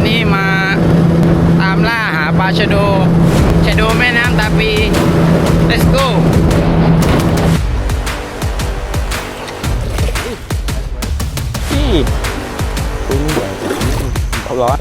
วันนี้มาตามล่าหาปลาชะโดชะโดแม่น้ำตาปี let's go พี่ปุ้งใหญ่เขาร้อน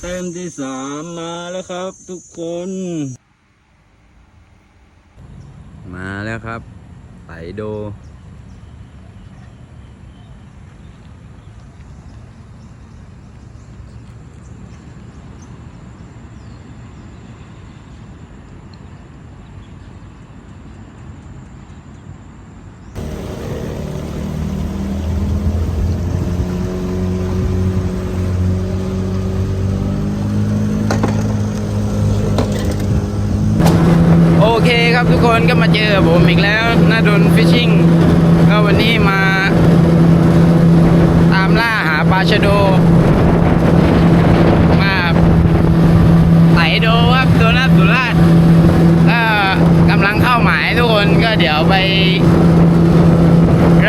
เต็มที่สามมาแล้วครับทุกคน มาแล้วครับไตโด โอเครับทุกคนก็มาเจอผมอีกแล้วน่าดนฟิชชิ่งก็วันนี้มา ตามล่าหาปลาชะโด มาไถโดครับตัวนัดสุราษฎร์ก็กำลังเข้าหมายทุกคนก็เดี๋ยวไป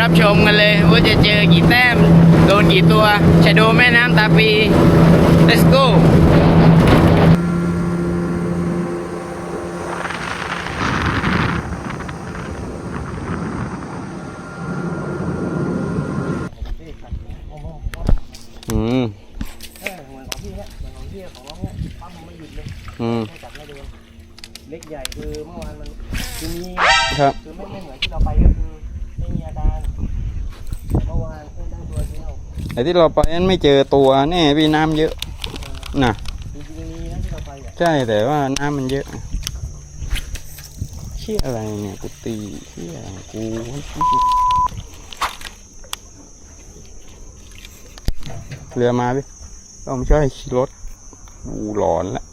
รับชมกันเลย ว่าจะเจอกี่แต้ม โดนกี่ตัวชะโดแม่น้ำตาปี let's go ที่เราไปนั้นไม่เจอตัวแน่พี่น้ำเยอะน่ะจริงๆมีนะที่เราไปอะใช่แต่ว่าน้ำมันเยอะเชี่ยอะไรเนี่ยกูตีเชี่ยกูเรือมาพี่ต้องช่วยขี่รถอูหลอนละ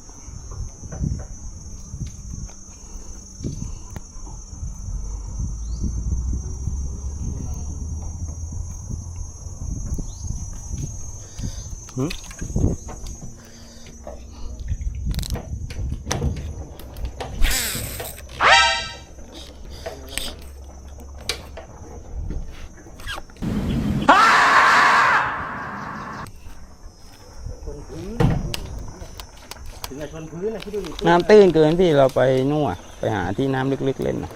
บชนพื้นนะที่ดูดิน้ำตื้นเกินพี่เราไปนู่นอะไปหาที่น้ำลึกๆเล่นน่ะ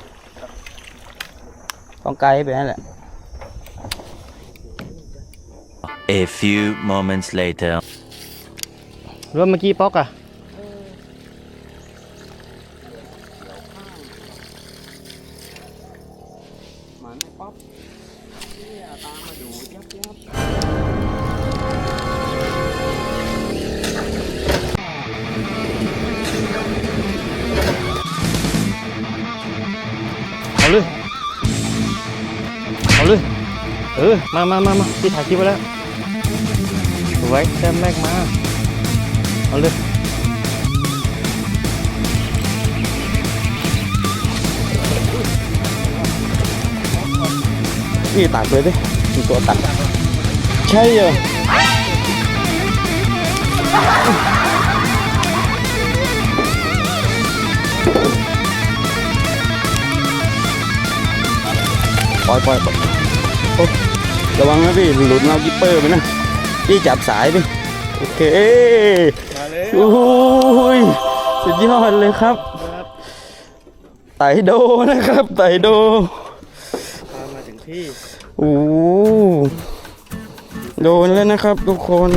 ต้องไกลไปนั่นแหละ A few moments later. รถเมื่อกี้ป๊อกอะ ออมามามามาพี่ถ่ายคลิปไว้แล้วสวยแต้มแรกมา เอาเลยพี่ตัดเลยดิมีตัวตัด ใช่เหรอปล่อยปล่อยปล่อยโอ้ ระวังนะพี่หลุดเงากิปเปอร์ไปนะพี่จับสายดิโอเคมาเลยโอ้ยสุดยอดเลยครับไตโดนะครับไตโดพามาถึงที่โอ้โหโดนแล้วนะครับทุกคน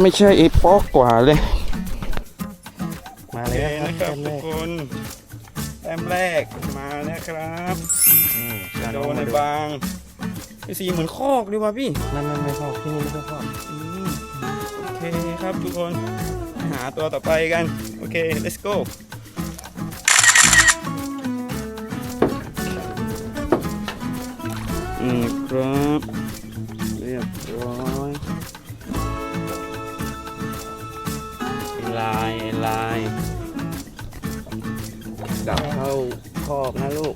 ไม่ใช่ไอ้ป๊อกกว่าเลย มาเลยนะครับแต้มแรกคนแต้มแรกมานะครับอืมโดนในบางไอ้ สีเหมือนคอกดีว่ะพี่ไม่ไม่ไม่ชอบที่นี่ไม่ชอบอืมโอเคครับทุกคน หาตัวต่อไปกัน โอเค let's go อืมครับเรียบร้อยลายลายกลับเข้าคอกนะลูก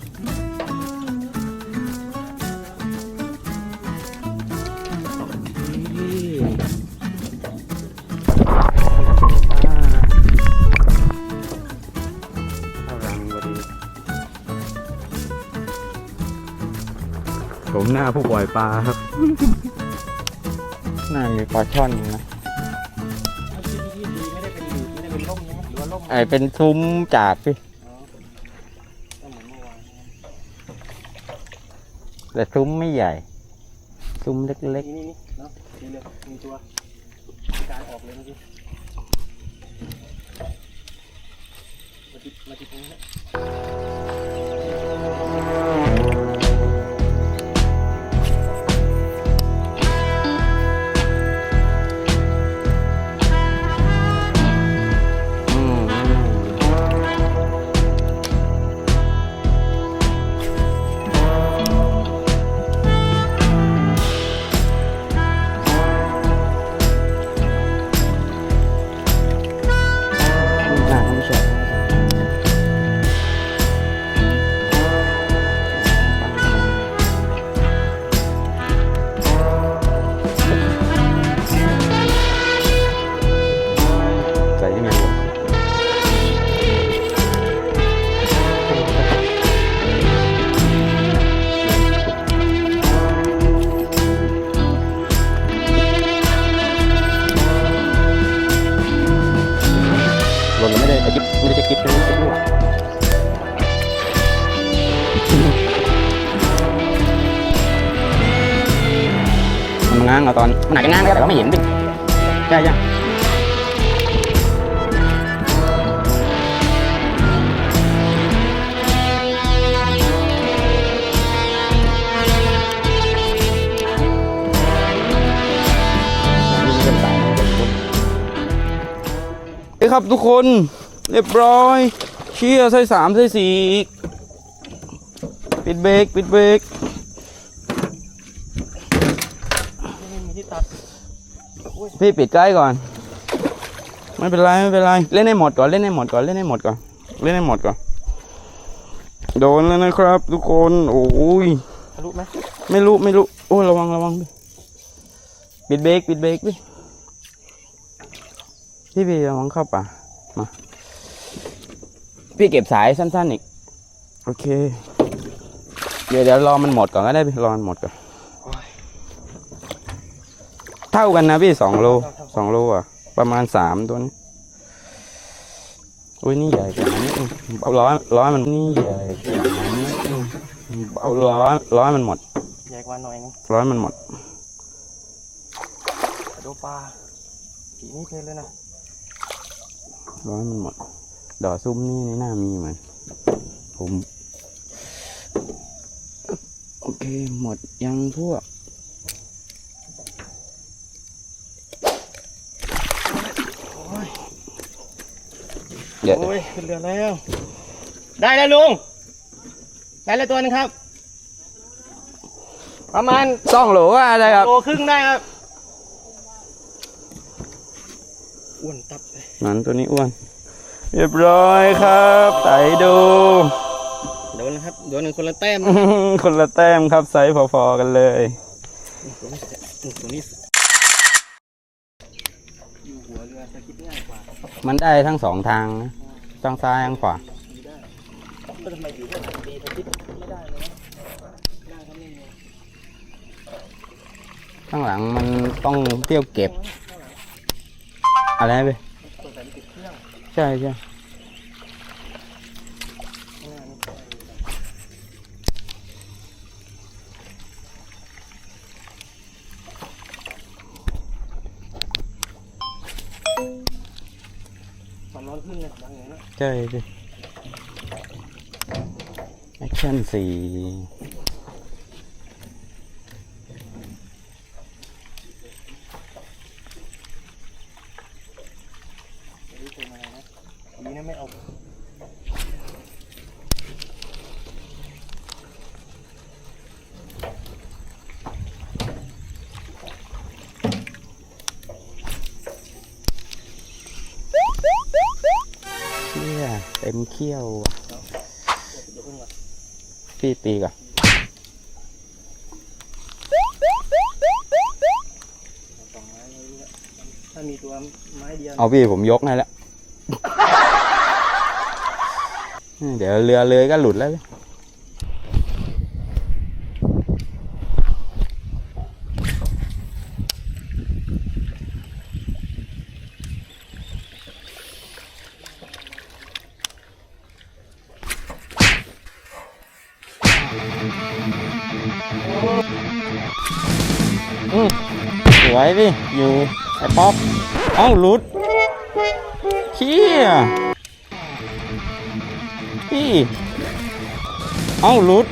มหน้าผู้ปล่อยปลาครับ น่ามีปลาช่อนอยู่นะไม่ได้เป็นไม่ได้เป็นร่มใช่ไหมหรือว่าร่มไอเป็นซุ้มจากพี่ก็เหมือนเมื่อวานแต่ซุ้มไม่ใหญ่ ซุ้มเล็กนี่นี่นี่เนาะดีเลยมีตัวการออกเลยเมื่อกี้มาติดมาติดตรงนี้ เฮ้ยครับทุกคนเรียบร้อย เชียร์ใส่สามใส่สี่อีกปิดเบรกปิดเบรกไม่มีที่ตัดพี่ปิดใกล้ก่อน ไม่เป็นไรไม่เป็นไรเล่นให้หมดก่อนเล่นให้หมดก่อนเล่นให้หมดก่อนเล่นให้หมดก่อนโดนแล้วนะครับ ทุกคนโอ้ยทะลุไหมไม่รู้ไม่รู้โอ้ยระวังระวังพี่ปิดเบรกปิดเบรกพี่ พี่พี่ระวังเข้าป่ามาพี่เก็บสายสั้นๆอีก โอเค เดี๋ยวเดี๋ยวรอมันหมดก่อนก็ได้พี่รอมันหมดก่อนเท่ากันนะพี่สองโลสองโลอะ ประมาณสามตัวนี้อุ้ยนี่ใหญ่กว่านี้เอาร้อยร้อยมันนี่ใหญ่กว่านี้เอาร้อยร้อยมันหมดใหญ่กว่าหน่อยนึงร้อยมันหมดกระโดดปลาผีนี่เพลเลยนะ ร้อยมันหมด ดอกซุ่มนี่ในหน้ามีเหมือนผม โอเคหมดยังพวกเดี๋ยวโอ้ยขึ้นเรือแล้ว ได้แล้วลุง ได้แล้วตัวหนึงครับ ประมาณสองโหลว่าอะไรครับโลครึ่งได้ครับ อ้วนตับเลยนั้นตัวนี้อ้วน เรียบร้อยครับไต่ดูโดนนะครับโดนหนึ่งคนละแต้มคนละแต้มครับไซส์พอๆกันเลย ตัวนี้ตัวนี้อยู่หัวเรือจะคิดง่ายกว่ามันได้ทั้งสองทางนะทางซ้ายทางขวา ก็ทำไมอยู่ที่ไหนดีถ้าคิดไม่ได้เลยนะได้ก็ไม่มี ข้างหลังมันต้องเที่ยวเก็บ อะไรไปตัวแต่ติดเครื่องใช่ใช่ข้างหน้านี่ความร้อนขึ้นเลยบางอย่างนะ ใช่ใช่แอคชั่นสี่ ไม่รู้เป็นอะไรนะดีนะไม่เอา เชี่ ยเต็มเขี้ยวว่ะเดี๋ยวเพิ่งก่อนพี่ตีก่อนสองไม้ไม่รู้ละถ้ามีตัวไม้เดียวเอาพี่ผมยกให้แล้ว เดี๋ยวเรือเลยก็หลุดแล้ว สวยพี่อยู่ไอ้ป๊อปเอ้าหลุดเชี่ยพี่เอ้าหลุด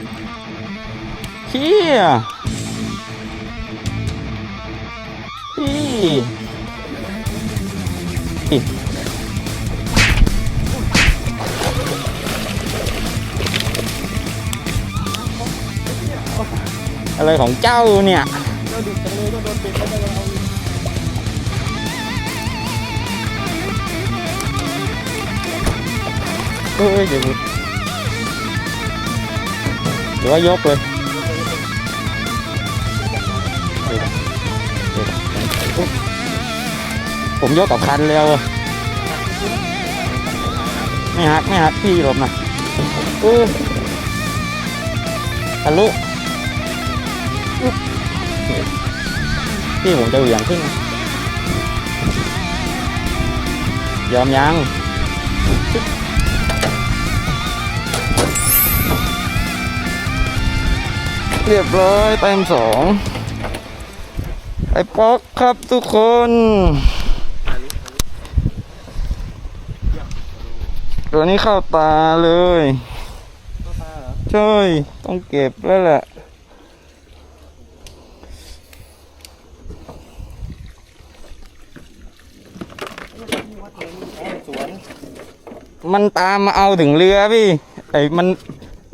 เชี่ยพี่ อะไรของเจ้าเนี่ยเฮ้ยเดี๋ยวเดี๋ยวว่ายกเลยผมยกกับคันแล้วไม่หักไม่หักพี่หลบหนะเออทะลุ พี่ผมจะเหวี่ยงขึ้น ยอมยังเรียบร้อยแต้มสองไอ้ป๊อกครับทุกคน ตัวนี้เข้าตาเลย ใช่ ต้องเก็บแล้วแหละ มันตามมาเอาถึงเรือพี่ ไอ้มัน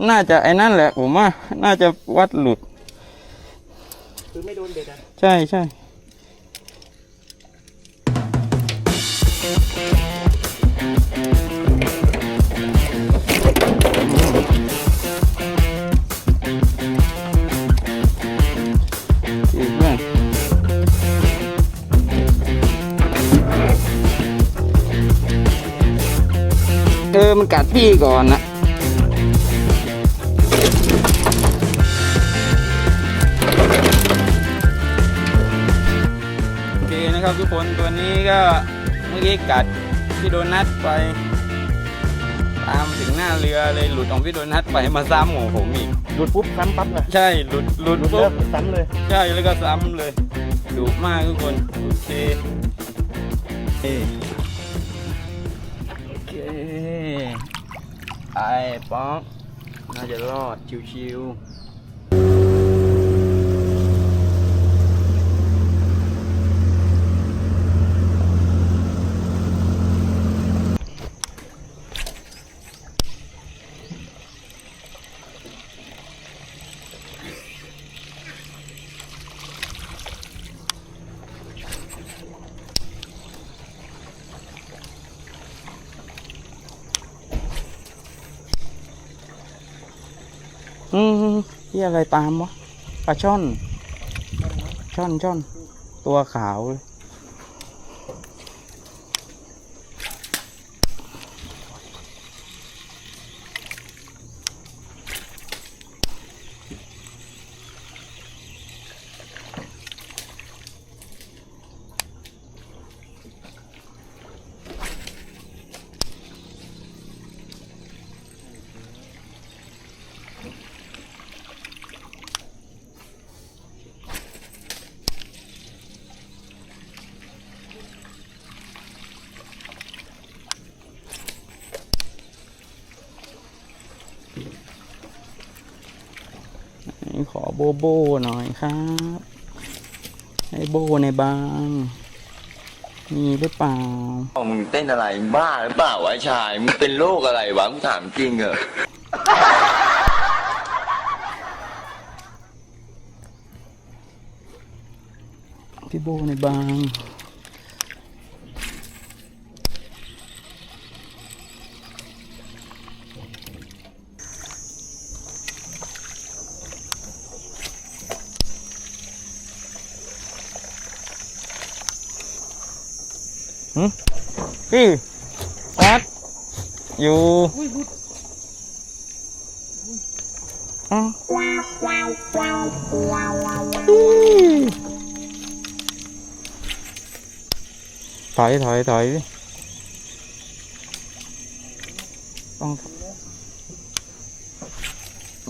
น่าจะไอ้นั่นแหละ ผมว่า น่าจะวัดหลุด คือไม่โดนเบ็ดอะ ใช่ใช่ ออมันกัดพี่ก่อนนะโอเคนะครับทุกคนตัวนี้ก็เมื่อกี้กัดพี่โดนัทไปตามถึงหน้าเรือเลยหลุดของพี่โดนัทไปมาซ้ำของผมอีกหลุดปุ๊บซ้ำปั๊บเลยใช่หลุดหลุดหลุดปุ๊แล้บวซ้ำเลย ใช่แล้วก็ซ้ำเลยดุมากทุกคนโอเคโอเคโอ ไอ้ป๊อกน่าจะรอดชิวๆอืม ที่อะไรตามวะปลาช่อน ช่อนช่อน ตัวขาวเลย ขอโบโบหน่อยครับ ให้โบในบางมีหรือเปล่า มึงเต้นอะไรบ้าหรือเปล่าวะชาย มึงเป็นโรคอะไรวะมึงถามจริงเหรอพี่โบในบาง พี่วัดอยู่อ้าวอี้ถอยถอยถอยต้อง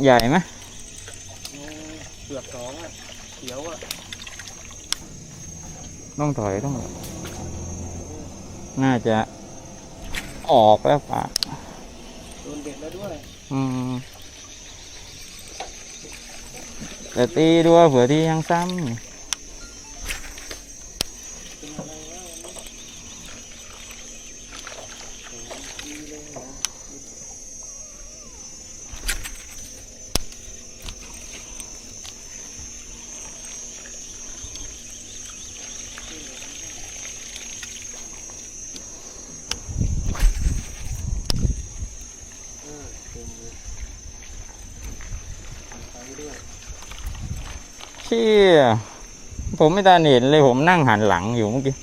ใหญ่ไหมเกือบสองอะเขียวอะ ต้องถอยต้อง น่าจะออกแล้วปะโดนเบ็ดแล้วด้วย อืมแต่ตีด้วยเผื่อที่ยังซ้ำเชี่ผมไม่ตาเห็นเลยผมนั่งหันหลังอยู่เมื่อกี้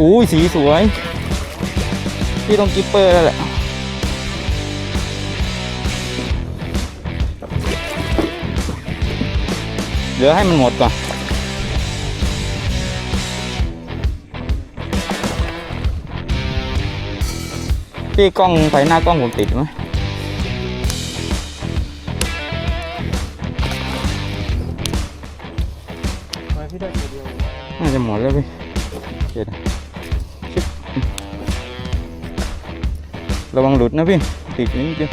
อู้ยสีสวยพี่ต้องกิปเปอร์แล้วแหละเหลือให้มันหมดก่อนพี่กล้องไฟหน้ากล้องผมติดไหมทำไมพี่ได้ตัวเดียวน่าจะหมดแล้วพี่เจ็ดชิบ ระวังหลุดนะพี่ติดนิดเดียว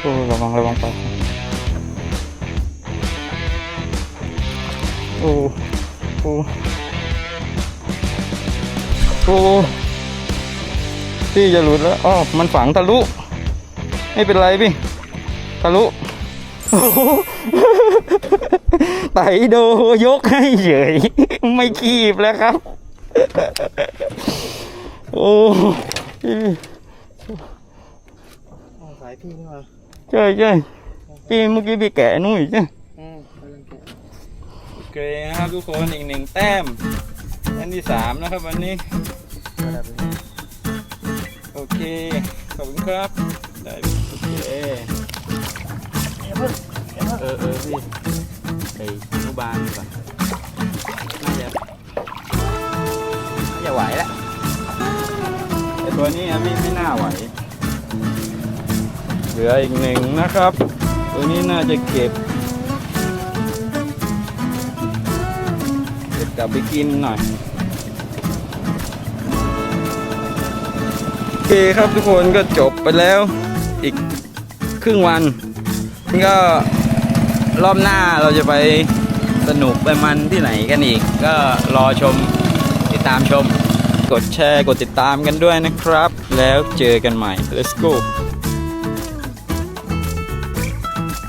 โอ้ระวังระวังไปลาโอ้โอ้โอ้พี่จะหลุดแล้วอ๋อมันฝังทะลุ ไม่เป็นไรพี่ ทะลุ ไตโดยกให้เฉยไม่คีบแล้วครับ โอ้ยสายพี่นี่มาใช่ใช่พี่เมื่อกี้พี่แกะนู่นใช่โอเคนะครับทุกคนอีกหนึ่งแต้ม อันที่สามนะครับวันนี้ โอเค ขอบคุณครับ ได้โอเค เออเออพี่ไอ้อนุบาลก่อนน่าจะน่าจะไหวแล้วไอ้ตัวนี้อะพี่ไม่น่าไหว เหลืออีกหนึ่งนะครับ ตัวนี้น่าจะเก็บ เก็บกลับไปกินหน่อยโอเคครับทุกคนก็จบไปแล้วอีกครึ่งวัน นก็รอบหน้าเราจะไปสนุกไปมันที่ไหนกันอีก ก็รอชมติดตามชม กดแชร์กดติดตามกันด้วยนะครับ แล้วเจอกันใหม่ let's go